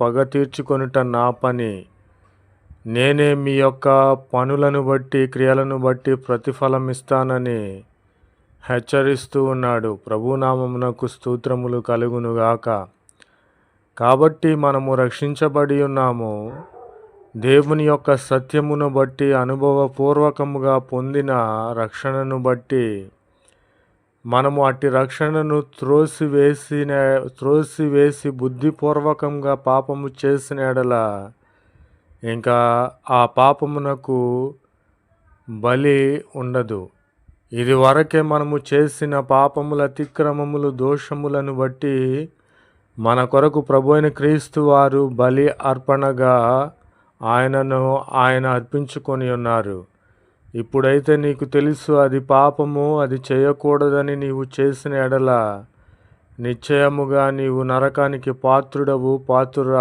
పగ తీర్చుకొనుట నా పని. నేనే మీ యొక్క పనులను బట్టి క్రియలను బట్టి ప్రతిఫలం ఇస్తానని హెచ్చరిస్తూ ఉన్నాడు. ప్రభునామమునకు స్తోత్రములు కలుగునుగాక కాబట్టి మనము రక్షించబడి ఉన్నాము. దేవుని యొక్క సత్యమును బట్టి అనుభవపూర్వకముగా పొందిన రక్షణను బట్టి మనము అట్టి రక్షణను త్రోసివేసిన త్రోసివేసి బుద్ధిపూర్వకంగా పాపము చేసిన ఎడల ఇంకా ఆ పాపమునకు బలి ఉండదు. ఇది వరకే మనము చేసిన పాపముల అతిక్రమములు దోషములను బట్టి మన కొరకు ప్రభు అయిన క్రీస్తు వారు బలి అర్పణగా ఆయనను ఆయన అర్పించుకొని ఉన్నారు. ఇప్పుడైతే నీకు తెలుసు అది పాపము అది చేయకూడదని నీవు చేసిన ఎడల నిశ్చయముగా నీవు నరకానికి పాత్రుడవు పాత్రురా